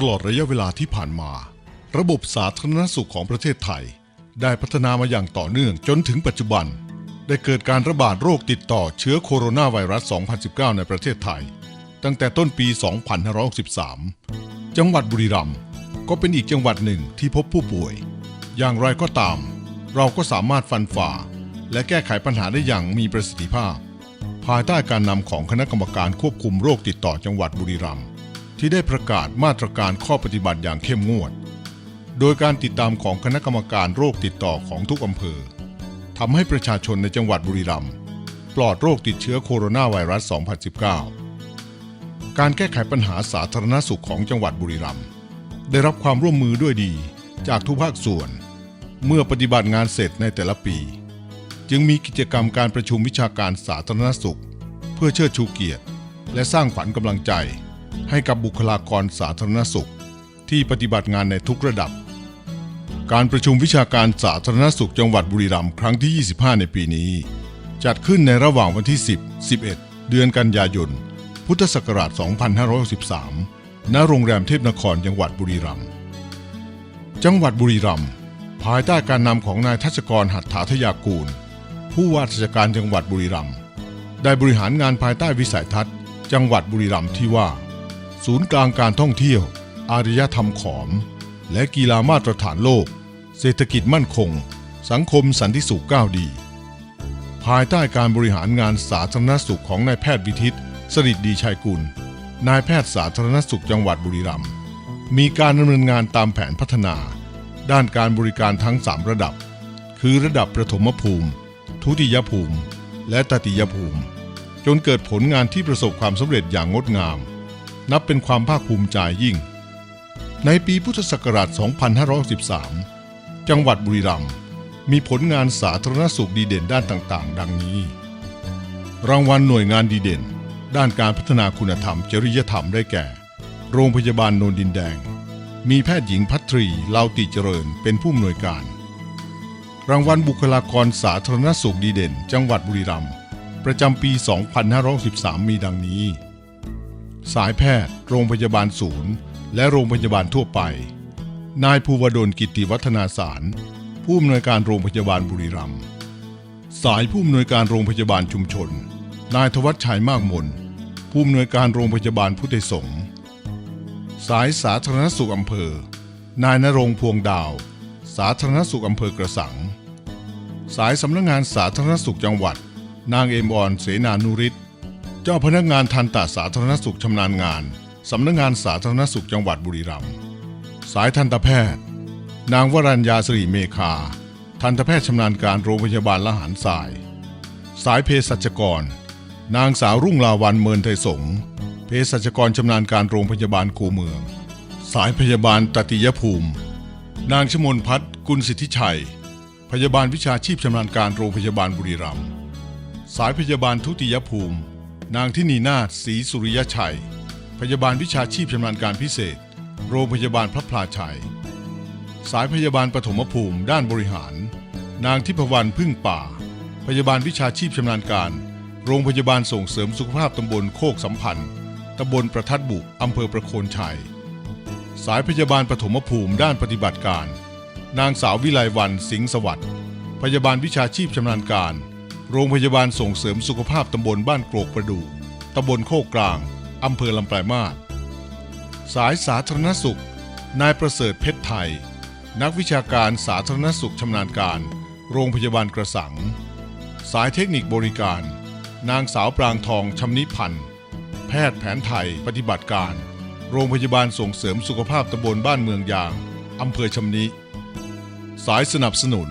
ตลอดระยะเวลาที่ผ่านมา ระบบสาธารณสุขของประเทศไทย ได้พัฒนามาอย่างต่อเนื่องจนถึงปัจจุบัน ได้เกิดการระบาดโรคติดต่อเชื้อโคโรนาไวรัส 2019 ในประเทศไทย ตั้งแต่ต้นปี 2563 จังหวัดบุรีรัมย์ก็เป็นอีกจังหวัดหนึ่งที่พบผู้ป่วย อย่างไรก็ตาม เราก็สามารถฟันฝ่า และแก้ไขปัญหาได้อย่างมีประสิทธิภาพ ภายใต้การนำของคณะกรรมการควบคุมโรคติดต่อจังหวัดบุรีรัมย์ ที่ได้ประกาศมาตรการข้อปฏิบัติอย่างเข้มงวด โดยการติดตามของคณะกรรมการโรคติดต่อของทุกอำเภอทำให้ประชาชนในจังหวัดบุรีรัมย์ปลอดโรคติดเชื้อโคโรนาไวรัส 2019 การแก้ไขปัญหาสาธารณสุขของจังหวัดบุรีรัมย์ได้รับความร่วมมือด้วยดีจากทุกภาคส่วน เมื่อปฏิบัติงานเสร็จในแต่ละปี จึงมีกิจกรรมการประชุมวิชาการสาธารณสุข เพื่อเชิดชูเกียรติ และสร้างขวัญกำลังใจ ให้กับบุคลากรสาธารณสุข ที่ปฏิบัติงานในทุกระดับ การประชุมวิชาการสาธารณสุขจังหวัดบุรีรัมย์ครั้งที่ 25 ในปีนี้ จัดขึ้นในระหว่างวันที่ 10 11 เดือนกันยายน พุทธศักราช 2563 ณ โรงแรมเทพนครจังหวัดบุรีรัมย์ จังหวัดบุรีรัมย์ภายใต้การนำของนายทัชกรหัตถาทยากูล ผู้ว่าราชการจังหวัดบุรีรัมย์ได้บริหารงานภายใต้วิสัยทัศน์ จังหวัดบุรีรัมย์ที่ว่า ศูนย์กลางการท่องเที่ยว อารยธรรมขอม และกีฬามาตรฐานโลก เศรษฐกิจมั่นคง สังคมสันติสุขก้าวดี ภายใต้การบริหารงานสาธารณสุขของนายแพทย์วิทิตสริดดีชัยกุล นายแพทย์สาธารณสุขจังหวัดบุรีรัมย์มีการดำเนินงานตามแผนพัฒนา ด้านการบริการทั้ง 3 ระดับ คือระดับประถมภูมิ ทุติยภูมิ และตติยภูมิ จนเกิดผลงานที่ประสบความสำเร็จอย่างงดงาม นับเป็นความภาคภูมิใจยิ่ง ในปีพุทธศักราช 2513 จังหวัดบุรีรัมย์มีผลงานสาธารณสุขดีเด่นด้านต่างๆ ดังนี้ รางวัลหน่วยงานดีเด่น ด้านการพัฒนาคุณธรรมจริยธรรมได้แก่ โรงพยาบาลโนนดินแดง มีแพทย์หญิงพัตรีเลาติเจริญเป็นผู้อำนวยการ รางวัลบุคลากรสาธารณสุขดีเด่น จังหวัดบุรีรัมย์ประจำปี 2513 มีดังนี้ สายแพทย์ โรงพยาบาลศูนย์ และโรงพยาบาลทั่วไป นายภูวดลกิติวัฒนาสาร ผู้อำนวยการโรงพยาบาลบุรีรัมย์สายผู้อำนวยการโรงพยาบาลชุมชน นายทวัชชัยมากมนผู้อำนวยการโรงพยาบาลพุทธสงฆ์สายสาธารณสุขอำเภอ นายนรงพวงดาว สาธารณสุขอำเภอกระสัง สายสำนักงงานสาธารณสุขจังหวัด นางเอมออนเสนานุริศ จ้าพนักงานทันตสาธารณสุขชำนาญงาน สำนักงงานสาธารณสุขจังหวัดบุรีรัมย์สายทันตแพทย์ นางวรัญญาสิริเมคา ทันตแพทย์ชำนาญการโรงพยาบาลละหารทราย สายเภสัชกร นางสาวรุ่งลาวันเมินไทยสงฆ์เภสัชกรชำนาญการโรงพยาบาลคูเมือง สายพยาบาลตติยภูมิ นางชมนพัฒน์กุลสิทธิชัย พยาบาลวิชาชีพชำนาญการโรงพยาบาลบุรีรัมย์สายพยาบาลทุติยภูมิ นางทินีนาศรีสุริยชัย พยาบาลวิชาชีพชำนาญการพิเศษ โรงพยาบาลพระพลาชัย สายพยาบาลปฐมภูมิด้านบริหาร นางทิพวรรณพึ่งป่า พยาบาลวิชาชีพชำนาญการ โรงพยาบาลส่งเสริมสุขภาพตำบลโคกสัมพันธ์ตำบลประทัดบุอำเภอประโคนชัย สายพยาบาลปฐมภูมิด้านปฏิบัติการ นางสาววิไลวันสิงห์สวัสดิ์พยาบาลวิชาชีพชำนาญการ โรงพยาบาลส่งเสริมสุขภาพตำบลบ้านโกรกประดูตำบลโคกกลาง อำเภอลำปลายมาศสายสาธารณสุข นายประเสริฐเพชรไทย นักวิชาการสาธารณสุขชำนาญการ โรงพยาบาลกระสัง สายเทคนิคบริการ นางสาวปรางทองชำนิพันธ์ แพทย์แผนไทยปฏิบัติการ โรงพยาบาลส่งเสริมสุขภาพตำบลบ้านเมืองยาง อำเภอชำนิ สายสนับสนุน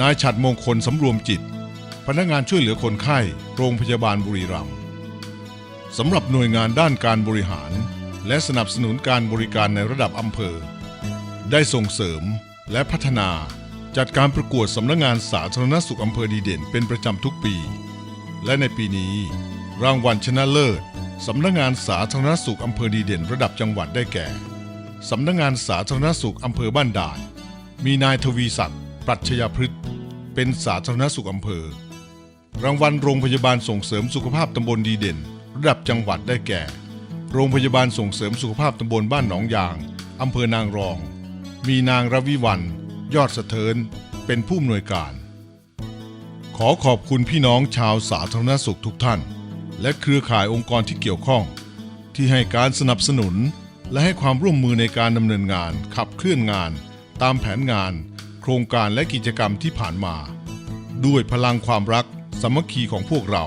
นายฉัดมงคลสำรวมจิต พนักงานช่วยเหลือคนไข้ โรงพยาบาลบุรีรัมย์สำหรับหน่วยงานด้านการบริหาร และสนับสนุนการบริการในระดับอำเภอ ได้ส่งเสริมและพัฒนาจัดการประกวดสำนักงานสาธารณสุขอำเภอดีเด่นเป็นประจำทุกปี และในปีนี้ รางวัลชนะเลิศสำนักงานสาธารณสุขอำเภอดีเด่นระดับจังหวัดได้แก่สำนักงานสาธารณสุขอำเภอบ้านด่าน มีนายทวีศักดิ์ปรัชญาพฤกษ์เป็นสาธารณสุขอำเภอ รางวัลโรงพยาบาลส่งเสริมสุขภาพตำบลดีเด่น ระดับจังหวัดได้แก่ โรงพยาบาลส่งเสริมสุขภาพตำบลบ้านหนองยางอำเภอนางรอง มีนางรวิวัน ยอดสะเทินเป็นผู้อำนวยการ ขอขอบคุณพี่น้องชาวสาธารณสุขทุกท่าน และเครือข่ายองค์กรที่เกี่ยวข้อง ที่ให้การสนับสนุน และให้ความร่วมมือในการดำเนินงาน ขับเคลื่อนงาน ตามแผนงาน โครงการและกิจกรรมที่ผ่านมา ด้วยพลังความรัก สามัคคีของพวกเรา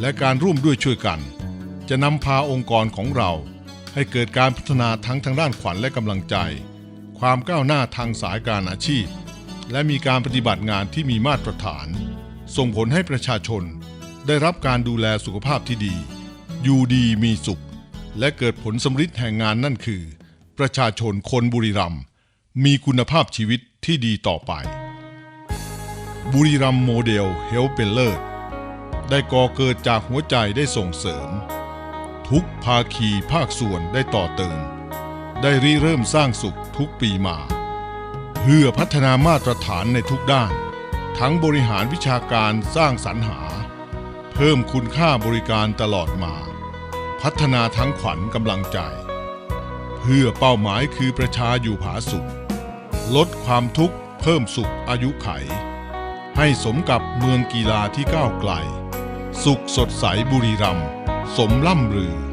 และการร่วมด้วยช่วยกัน จะนำพาองค์กรของเรา ให้เกิดการพัฒนาทั้งทางด้านขวัญและกำลังใจ ความก้าวหน้าทางสายการอาชีพ และมีการปฏิบัติงานที่มีมาตรฐาน ส่งผลให้ประชาชนได้รับการดูแลสุขภาพที่ดี อยู่ดีมีสุข และเกิดผลสำฤทธิ์แห่งงานนั่นคือ ประชาชนคนบุรีรัมย์มีคุณภาพชีวิตที่ดีต่อไป บุรีรัมโมเดลเฮลเป็นเลิศได้ก่อเกิดจากหัวใจได้ส่งเสริม ทุกภาคีภาคส่วนได้ต่อเติม ได้ริเริ่มสร้างสุขทุกปีมา เพื่อพัฒนามาตรฐานในทุกด้าน ทั้งบริหารวิชาการสร้างสรรหา เพิ่มคุณค่าบริการตลอดมา พัฒนาทั้งขวัญกำลังใจ เพื่อเป้าหมายคือประชาอยู่ผาสุข ลดความทุกข์เพิ่มสุขอายุไข ให้สมกับเมืองกีฬาที่ก้าวไกล สุขสดใสบุรีรัมย์สมล่ำลือ